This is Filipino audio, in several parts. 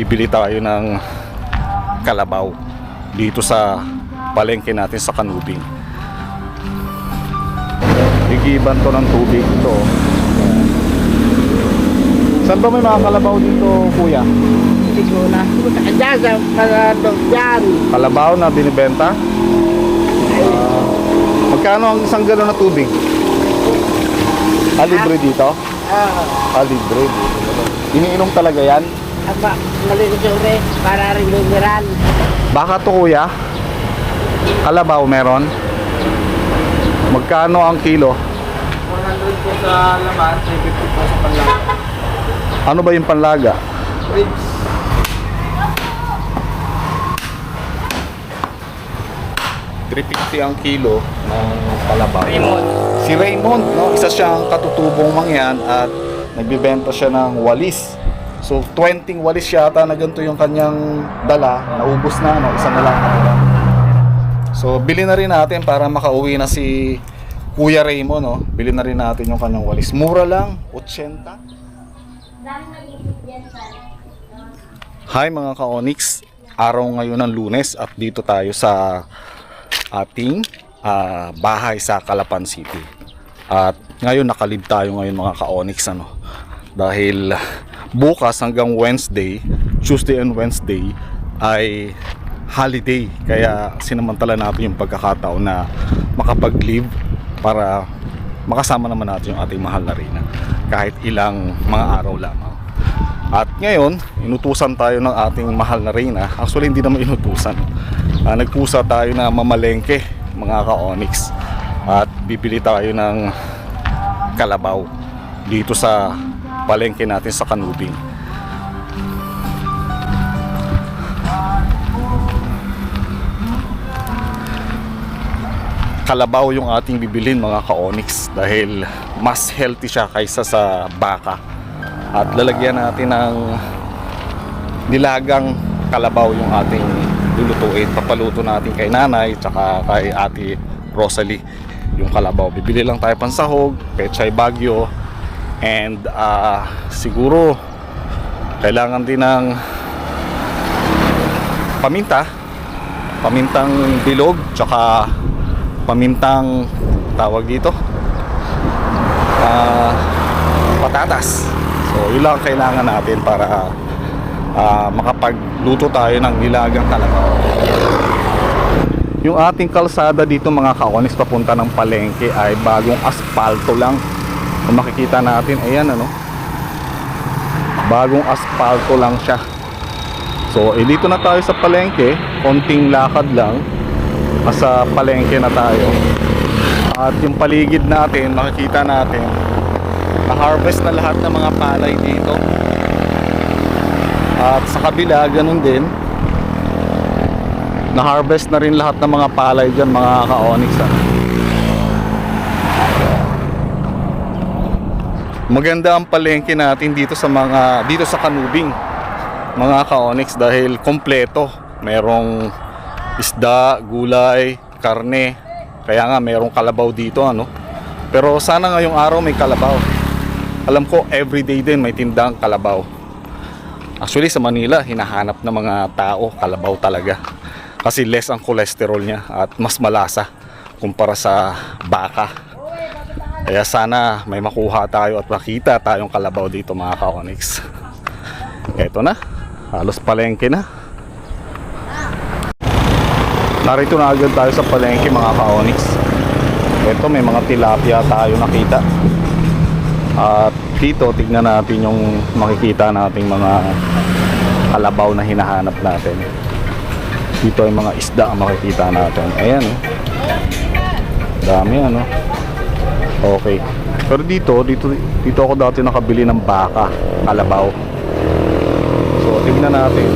Bibili tayo ng kalabaw dito sa palengke natin sa Kanubing. Igiban to ng tubig ito. Saan ba may mga kalabaw dito, kuya? Hindi ko na. Diyan sa dyan. Kalabaw na binibenta? Ah, magkano ang isang galon na tubig? Ah, libre dito? Ah, Ah, libre. Iniinom talaga yan? Aba, malilusure para rin lumiran. Baka to kuya? Kalabaw meron? Magkano ang kilo? 100 po sa laman, 350 po sa panlaga. Ano ba yung panlaga? Ribs. $350 ang kilo ng kalabaw. Raymond. Si Raymond, no? isa siyang katutubong mangyan at nagbibenta siya ng walis. So 20 walis yata na ganito yung kanyang dala, naubos na, no? isa na lang. nakatira. So bili na rin natin para makauwi na si Kuya Raymond, no? Bili na rin natin yung kanyang walis. Mura lang, 80. Hi mga ka-Onyx, araw ngayon ng lunes at dito tayo sa ating ah, bahay sa Calapan City. At ngayon nakalib tayo ngayon mga ka-Onyx ano. Dahil bukas hanggang Wednesday, Tuesday and Wednesday ay holiday. Kaya sinamantala natin yung pagkakataon na makapag-leave para makasama naman natin yung ating mahal na Reyna kahit ilang mga araw lamang. At ngayon, inutusan tayo ng ating mahal na Reyna. Actually, hindi naman inutusan. Ah, nagpusa tayo na mamalengke, mga ka-onyx. At bibili tayo ng kalabaw dito sa palengke natin sa Kanubing. Kalabaw yung ating bibilin mga ka-onyx dahil mas healthy siya kaysa sa baka. At lalagyan natin ng nilagang kalabaw yung ating lulutuin. Papaluto natin kay nanay tsaka kay ate Rosalie yung kalabaw. Bibili lang tayo pansahog, pechay bagyo and ah, siguro kailangan din ng paminta. Pamintang bilog tsaka pamintang tawag dito ah, patatas. So yun lang ang kailangan natin para ah, makapagluto tayo ng nilagang kalabaw yung ating kalsada dito mga kaonis papunta ng palengke ay bagong aspalto lang kung makikita natin ayan ano? Bagong aspalto lang siya. So eh, dito na tayo sa palengke. Konting lakad lang. Nasa palengke na tayo. At yung paligid natin makikita natin na-harvest na lahat ng mga palay dito. At sa kabila ganun din. Na-harvest na rin lahat ng mga palay dyan mga ka-onyx ah. Maganda ang palengke natin dito sa mga dito sa Kanubing mga ka-onyx dahil kompleto. Merong isda, gulay, karne. Kaya nga merong kalabaw dito ano? Pero sana ngayong araw may kalabaw. Alam ko everyday din may tindang kalabaw. Actually sa Manila hinahanap ng mga tao kalabaw talaga. Kasi less ang cholesterol niya at mas malasa kumpara sa baka kaya sana may makuha tayo at makita tayong kalabaw dito mga ka-onyx. Eto na. Halos palengke na. Narito na agad tayo sa palengke mga ka-onyx. Eto may mga tilapia tayo nakita. At dito tignan natin yung makikita nating mga kalabaw na hinahanap natin. Dito ay mga isda ang makikita natin. Ayan oh. dami ano okay pero dito dito dito ako dati nakabili ng baka kalabaw so tignan natin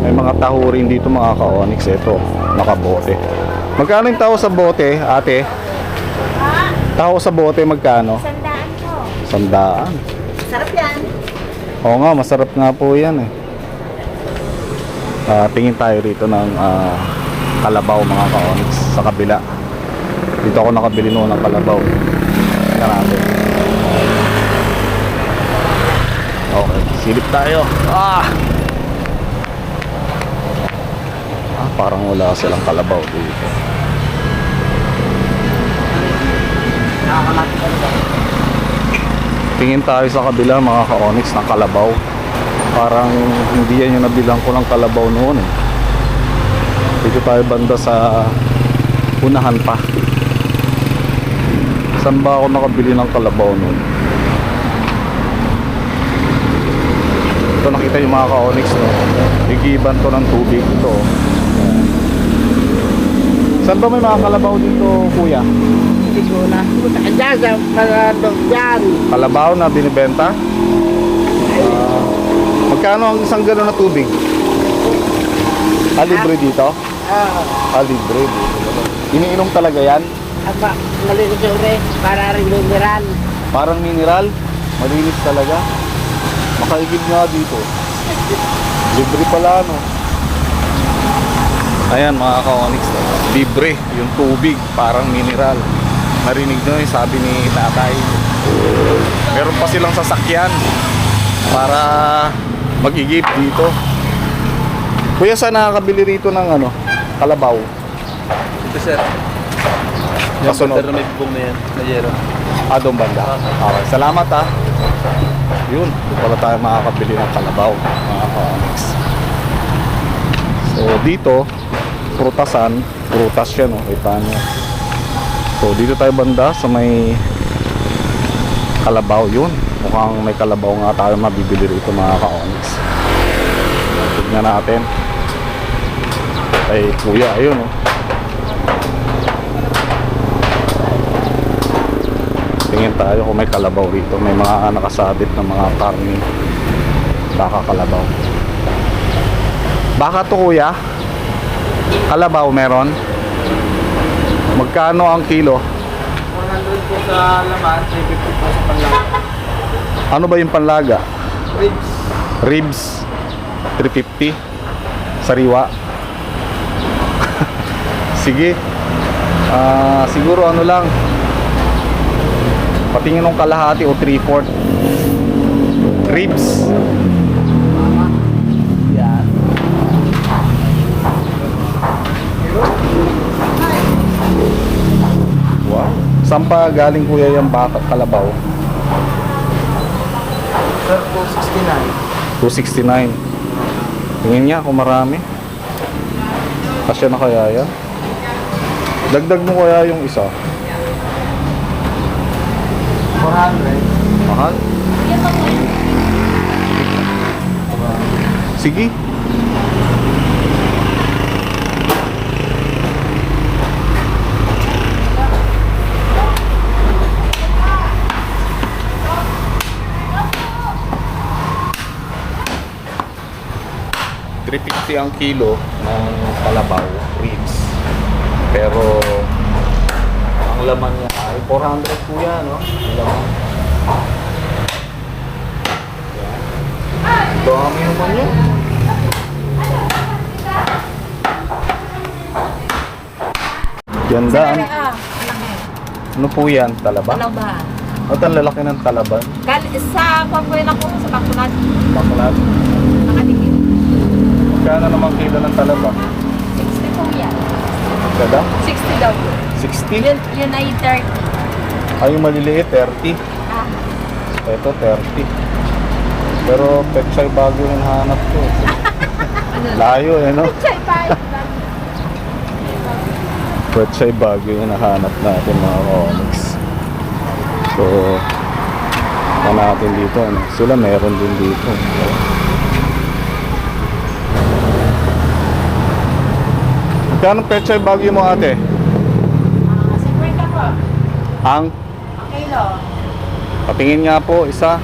may mga taho rin dito mga ka-onyx ito nakabote magkano yung taho sa bote ate taho sa bote magkano Sandaan po. sandaan Sarap yan. Oo nga, masarap nga po yan eh. Ah, tingin tayo rito ng ah, kalabaw mga ka-onyx sa kabila. Dito ako nakabili noon ng kalabaw. Natin. Okay. Silip tayo. Ah! Ah, parang wala silang kalabaw dito. Tingin tayo sa kabila mga ka-onyx ng kalabaw. Parang hindi yan yung nabilang ko ng kalabaw noon eh. Dito tayo banda sa unahan pa. Saan ba ako nakabili ng kalabaw noon? Ito nakita yung mga ka-onyx no. Igiban to ng tubig ito. Saan ba may mga kalabaw dito kuya? Hindi ko na. Dyan sa dyan. Kalabaw na binibenta? Ah, magkano ang isang gano'n na tubig? Ah, libre dito? Ah, Ah, libre. Iniinom talaga yan? aba, malinis yung rin. Para rin mineral. Parang mineral? Malinis talaga? Makaigib nga dito. Libre pala, no? Ayan, mga ka-onyx. Libre, yung tubig, parang mineral. Narinig nyo yung sabi ni tatay. Meron pa silang sasakyan para mag-igib dito. Kuya, saan nakakabili rito ng ano? Kalabaw? Ito sir. Yung Kasunod. na may bubong na yan. Na yero. Ah, doon banda. Okay, salamat ah. Yun, doon pala tayo makakabili ng kalabaw, mga ka-onyx. So, dito, prutasan, prutas yan, oh, kita nyo. So, dito tayo banda sa may kalabaw, yun. Mukhang may kalabaw nga tayo mabibili rito, mga ka-onyx. Tignan natin. Ay, kuya, ayun, oh. Tingin tayo kung may kalabaw rito. May mga nakasabit na mga karni. Baka kalabaw. Baka to kuya? Kalabaw meron? Magkano ang kilo? 400 po sa laman, 350 po sa panlaga. Ano ba yung panlaga? Ribs. Ribs 350 Sariwa Sige Ah, Siguro ano lang Patingin ng kalahati o 3-4 Ribs Yan. Wow Saan pa galing kuya yung baka kalabaw? Sir po, 69. 269 Tingin niya kung marami Kasya na kaya yan Dagdag mo kaya yung isa 400. Mahal? Sige. $350 ang kilo ng kalabaw ribs. Pero ang laman niya ay 400 kuya, no? Ang laman. Yan. Dami naman yan. Ganda. Ano, ano po yan? Talaba? Talabahan. At ang lalaki ng talaban? Kal sa papuela ko sa Bakulat, Baklat. nakadikit. Magkano naman kilo ng talaba? 60 po yan. Kada? 60 daw po. 60? Yun, yun ay 30. Ay, yung maliliit, 30. Ah, Ito, 30. Pero pechay bago yung hanap ko. ano. Layo eh, no? Chay pa. Pechay bago yung nahanap natin mga comics. So, pa natin dito. Ano? Sila meron din dito. Magkano pechay bagyo mo ate? Ah, 50 po. Ang Kilo. patingin nga po isa.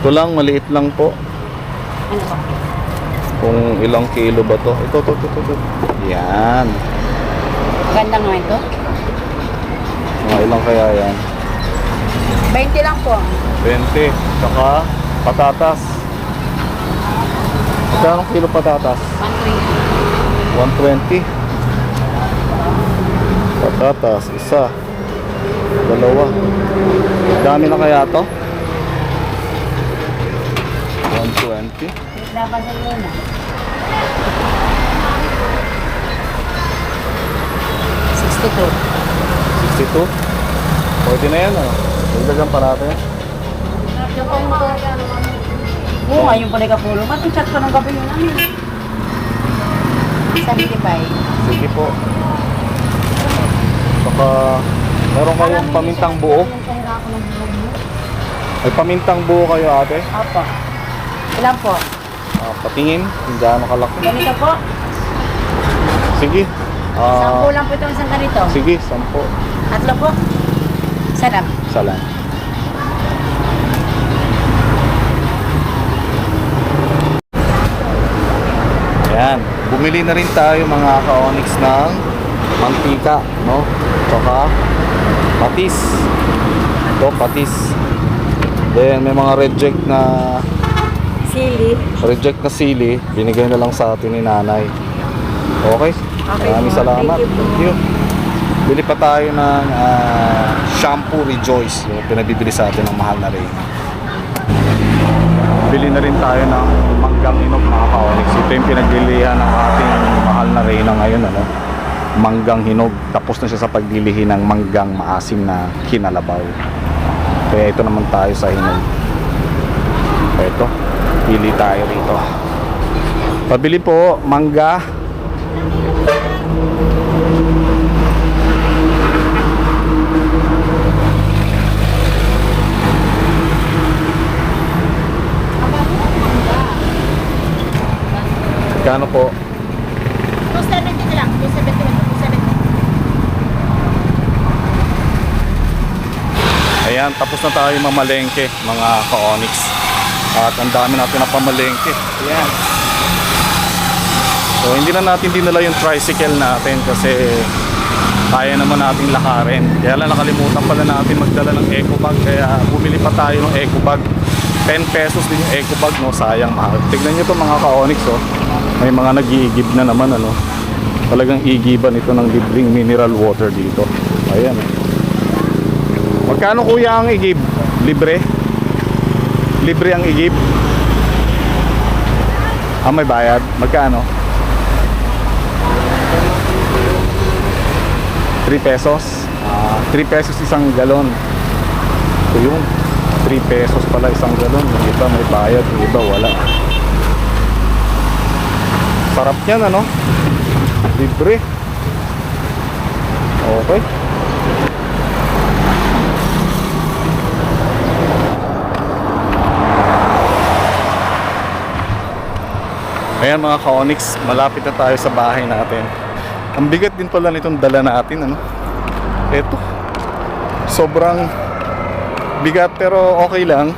Ito lang, maliit lang po. Ano ba? Kung ilang kilo ba to? Ito, ito, ito, ito. ito. Yan. Maganda nga ito. Mga ilang kaya yan? 20 lang po. 20. Tsaka patatas. Magkano kilo patatas? 130. 120. Patatas, isa. Dalawa. Dami na kaya to? 120. Dapat sa yun na. 62. 62. Pwede na yan, ano? Dagdagan pa natin. Oo, ngayon pala kapulo. Ba't yung chat ko ng gabi yun namin? 75. Sige po. Saka, meron kayong pamintang buo. May pamintang buo kayo ate. Opo. Ilan po? Ah, patingin kung gaano kalaki. Ganito po. Sige. Ah, Sampu lang po itong isang ganito. sige, sampo. Tatlo po. Sarap. Isa lang. Ayan. Bumili na rin tayo mga ka-onyx ng mantika, no? Tsaka patis. Ito, patis. Then, may mga reject na Sili. reject na sili. Binigay na lang sa atin ni nanay. Okay? Maraming po. salamat. Thank you. Thank you. Bili pa tayo ng ah, shampoo Rejoice. Yung pinabibili sa atin ng mahal na rin. Bili na rin tayo ng manggang inog mga ka-onyx. Ito yung pinaglilihan ng ating mahal na reyna ngayon. Ano? Manggang hinog. Tapos na siya sa paglilihi ng manggang maasim na kinalabaw. Kaya ito naman tayo sa hinog. Ito. Pili tayo rito. Pabili po, mangga. Kano po? 270 na lang. 270 lang. 270. Ayan, tapos na tayo mamalengke, mga ka-onyx. At ang dami natin na pamalengke. Ayan. So, hindi na natin dinala yung tricycle natin kasi kaya naman nating lakarin. Kaya lang nakalimutan pala natin magdala ng eco bag. Kaya bumili pa tayo ng eco bag. 10 pesos din yung eco bag, no? Sayang mahal. Tignan nyo to mga ka-onyx, oh. May mga nag-iigib na naman, ano. Talagang igiban ito ng libreng mineral water dito. Ayan. Magkano kuya ang igib? Libre? Libre ang igib? Ah, may bayad? Magkano? 3 pesos? Ah, 3 pesos isang galon. So yun. 3 pesos pala isang galon. Yung iba may bayad, yung iba wala. Sarap yan ano? Libre. Okay. Ayan mga ka-onyx, malapit na tayo sa bahay natin. Ang bigat din pala nitong dala natin, ano? Ito. Sobrang bigat pero okay lang.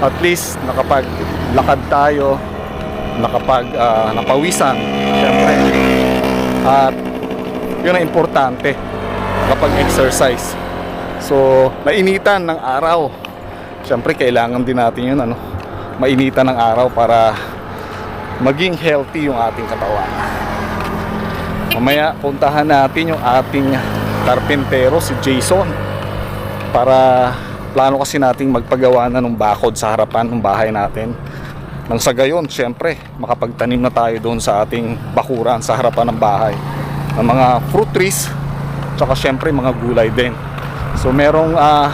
At least nakapag-lakad tayo, nakapag ah, napawisan, syempre. At yun ang importante, kapag exercise. So, nainitan ng araw. Syempre kailangan din natin yun ano, mainitan ng araw para maging healthy yung ating katawan. Mamaya puntahan natin yung ating karpentero si Jason para plano kasi nating magpagawa na ng bakod sa harapan ng bahay natin. Nang sa gayon, syempre, makapagtanim na tayo doon sa ating bakuran sa harapan ng bahay ng mga fruit trees tsaka syempre mga gulay din. So merong ah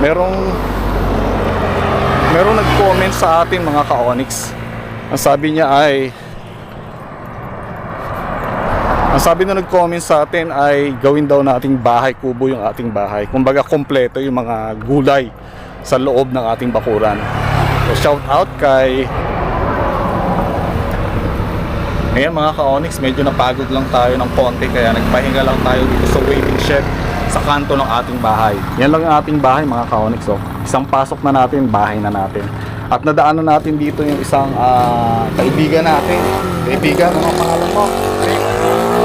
merong merong nag-comment sa atin mga ka-onyx ang sabi niya ay ang sabi na nag-comment sa atin ay gawin daw nating bahay kubo yung ating bahay. Kumbaga kompleto yung mga gulay sa loob ng ating bakuran. So shout out kay Ngayon mga ka-onyx, medyo napagod lang tayo ng konti kaya nagpahinga lang tayo dito sa waiting shed sa kanto ng ating bahay. Yan lang yung ating bahay mga ka-onyx. Oh. Isang pasok na natin, bahay na natin. At nadaanan natin dito yung isang ah, kaibigan natin. Kaibigan, ano ang pangalan mo?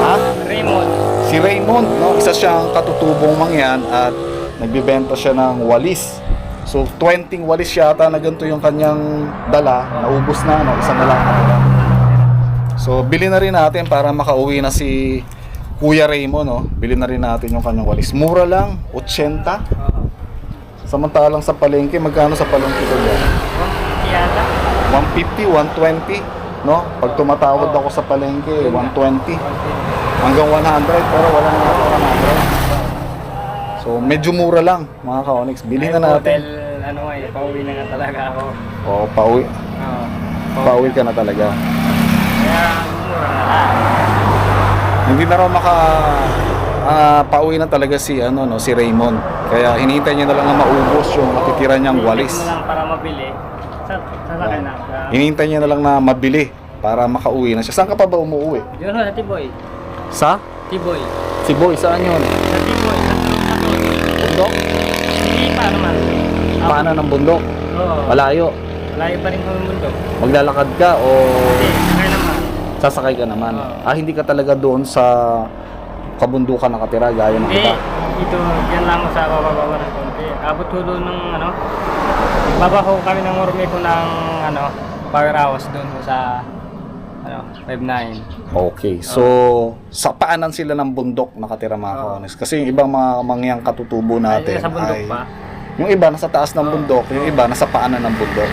Ha? Raymond. Si Raymond, no? isa siyang katutubong mangyan at nagbibenta siya ng walis. So 20 walis yata na ganito yung kanyang dala, naubos na, no? isa na lang. So bili na rin natin para makauwi na si Kuya Raymond, no? Bili na rin natin yung kanyang walis. Mura lang, 80. Samantalang sa palengke, magkano sa palengke ko yan? Yata. 150, 120, no? Pag tumatawad ako sa palengke, 120. Hanggang 100, pero wala na ako 100. So, medyo mura lang, mga ka-Onyx. Bili na natin. ano eh, pauwi na nga talaga ako. O, pauwi. Oo. Pauwi ka na talaga. Kaya, mura na lang. Hindi na raw maka ah, pauwi na talaga si ano no si Raymond. Kaya hinihintay niya na lang na maubos yung natitira niyang walis. Lang para mabili. Sa, sa sakay na. Sa, Hinihintay niya na lang na mabili para makauwi na siya. Saan ka pa ba umuwi? yun ho, sa Tiboy. Sa? Tiboy. Si Boy, saan yun? Sa Tiboy. Sa Tiboy. Bundok? Hindi pa naman. Paano ng bundok? Oo. Malayo. Malayo pa rin kami mundo. Maglalakad ka o Hindi, sakay naman. sasakay ka naman? Oo. Ah, hindi ka talaga doon sa kabundukan nakatira gaya ng Hindi, iba? dito, dyan lang sa bababa ng konti. Abot ho doon ng ano, babaho kami ng orme ko ng ano, power house doon sa ano, 5-9. Okay, so sa paanan sila ng bundok nakatira mga Oo. kaones. Kasi yung ibang mga mangyang katutubo natin Ay, sa bundok ay- pa. yung iba nasa taas ng bundok, yung iba nasa paanan ng bundok.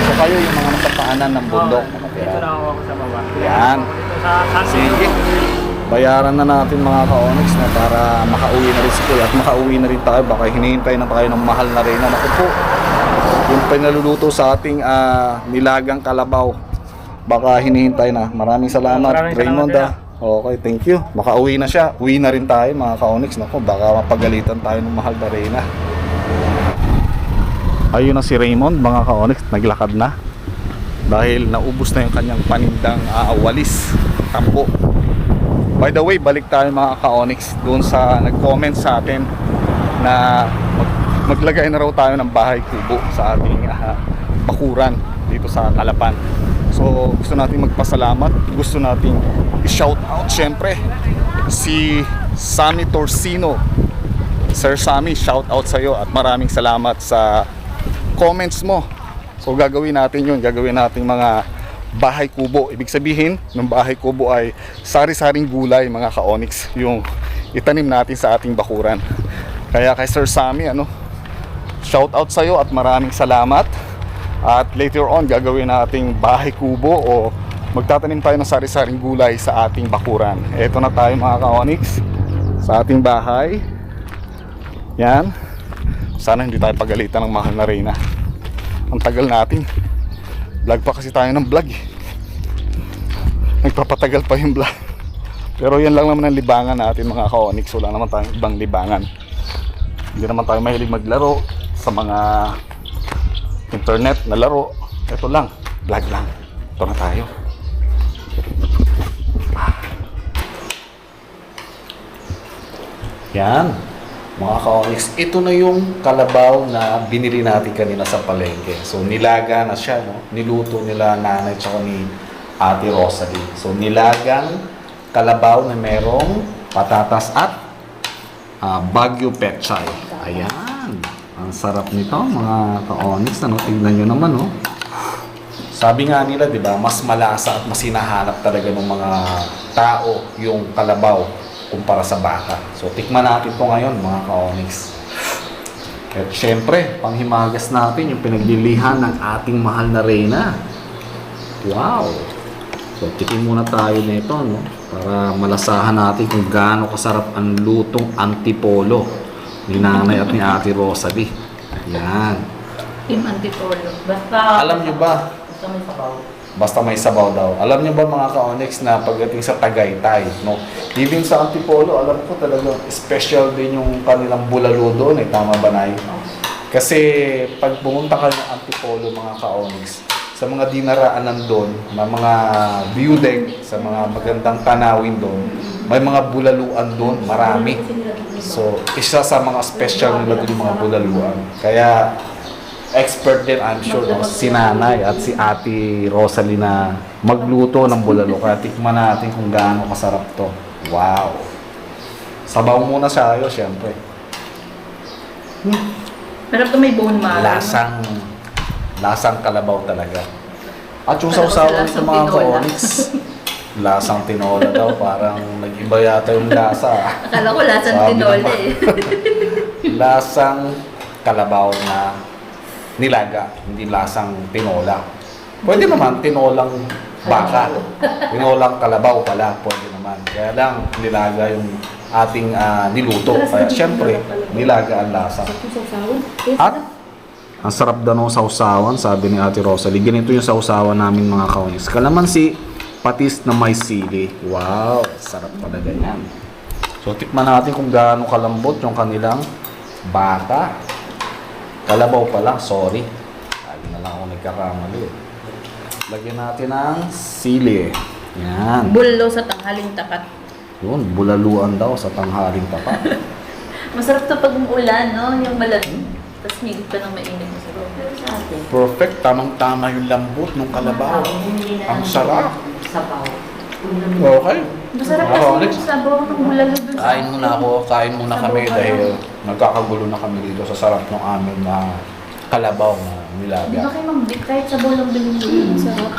So kayo yung mga nasa paanan ng bundok Oo, nakatira. Dito na ako sa baba. Yan. Dito sa Sige. Bayaran na natin mga ka-Onyx na para makauwi na rin si Kuya at makauwi na rin tayo. Baka hinihintay na tayo ng mahal na rin na naku po. Yung pinaluluto sa ating ah, nilagang kalabaw. Baka hinihintay na. Maraming salamat, Maraming salamat Raymond. din, ah. Okay, thank you. Makauwi na siya. Uwi na rin tayo mga ka-Onyx. Naku, baka mapagalitan tayo ng mahal na rin na. Ayun na si Raymond, mga ka-Onyx. Naglakad na. Dahil naubos na yung kanyang panindang ah, walis. Tampo. By the way, balik tayo mga ka-Onyx doon sa nag-comment sa atin na mag- maglagay na raw tayo ng bahay kubo sa ating ah, bakuran dito sa Kalapan. So gusto nating magpasalamat, gusto nating i-shout out syempre si Sammy Torsino. Sir Sammy, shout out sa iyo at maraming salamat sa comments mo. So gagawin natin yun, gagawin nating mga bahay kubo. Ibig sabihin, ng bahay kubo ay sari-saring gulay mga ka-onyx yung itanim natin sa ating bakuran. Kaya kay Sir Sammy, ano, shout out sa iyo at maraming salamat. At later on, gagawin nating bahay kubo o magtatanim tayo ng sari-saring gulay sa ating bakuran. Ito na tayo mga ka-onyx sa ating bahay. Yan. Sana hindi tayo pagalitan ng mahal na Reyna. Ang tagal natin. Vlog pa kasi tayo ng vlog eh. Nagpapatagal pa yung vlog. Pero yan lang naman ang libangan natin mga ka-onyx. Wala naman tayong ibang libangan. Hindi naman tayo mahilig maglaro sa mga internet na laro. Ito lang, vlog lang. Ito na tayo. Yan. Mga ka-onyx, ito na yung kalabaw na binili natin kanina sa palengke. So, nilaga na siya, no? Niluto nila nanay tsaka ni Ate Rosalie. So, nilagang kalabaw na merong patatas at ah, Baguio Pechay. Ayan. Ang sarap nito, mga ka-onyx. Ano? Tingnan nyo naman, no? Sabi nga nila, di ba, mas malasa at mas hinahanap talaga ng mga tao yung kalabaw kumpara sa baka. So, tikman natin to ngayon, mga ka-onyx. At syempre, panghimagas natin yung pinaglilihan ng ating mahal na reyna. Wow! So, tikim muna tayo nito, no? Para malasahan natin kung gaano kasarap ang lutong antipolo ni nanay at ni ate Rosalie. Yan. Team Antipolo. Basta... Alam nyo ba, Basta may sabaw. Basta may sabaw daw. Alam niyo ba mga ka-Onyx na pagdating sa Tagaytay, no? Even sa Antipolo, alam ko talaga special din yung kanilang bulalo doon, eh. Tama ba, Nay? Kasi pag pumunta ka ng Antipolo, mga ka-Onyx, sa mga dinaraanan doon, na mga view deck, sa mga magandang tanawin doon, may mga bulaluan doon, marami. So, isa sa mga special nila doon yung mga bulaluan. Kaya, expert din, I'm sure, no? si nanay at si ate Rosalie na magluto ng bulalo. Kaya tikman natin kung gaano kasarap to. Wow! Sabaw muna sa ayo, syempre. Pero ito may bone marrow. Lasang, lasang kalabaw talaga. At yung Ano sausawan lasang mga tinola? lasang tinola daw. Parang nag-iba yata yung lasa. Akala ko lasang Sabi tinola naman. eh. lasang kalabaw na nilaga, hindi lasang tinola. Pwede naman tinolang baka. Tinolang kalabaw pala, pwede naman. Kaya lang nilaga yung ating ah, niluto. Kaya syempre, nilaga ang lasa. At ang sarap daw ng sausawan, sabi ni Ate Rosalie. Ganito yung sausawan namin mga kaunis. Kalamansi, patis na may sili. Wow, sarap talaga yan. So, tikman natin kung gaano kalambot yung kanilang bata. Kalabaw pala, sorry. Lagi na lang ako nagkakamali. Lagyan natin ng sili. Yan. Bullo sa tanghaling tapat. Yun, bulaluan daw sa tanghaling tapat. Masarap to pag umulan, no? Yung malamig. Tapos higit pa ng mainit. Masarap. Pero sa atin. Perfect, tamang-tama yung lambot ng kalabaw. Ang sarap. Sabaw. Okay. Masarap kasi Alex. yung sabaw ng bulalo dun sa... Kain muna ako, kain muna kami dahil nagkakagulo na kami dito sa sarap ng amin na kalabaw na Di ba nilaga. kayo mag-bake kahit sabaw lang bilhin mo? Masarap.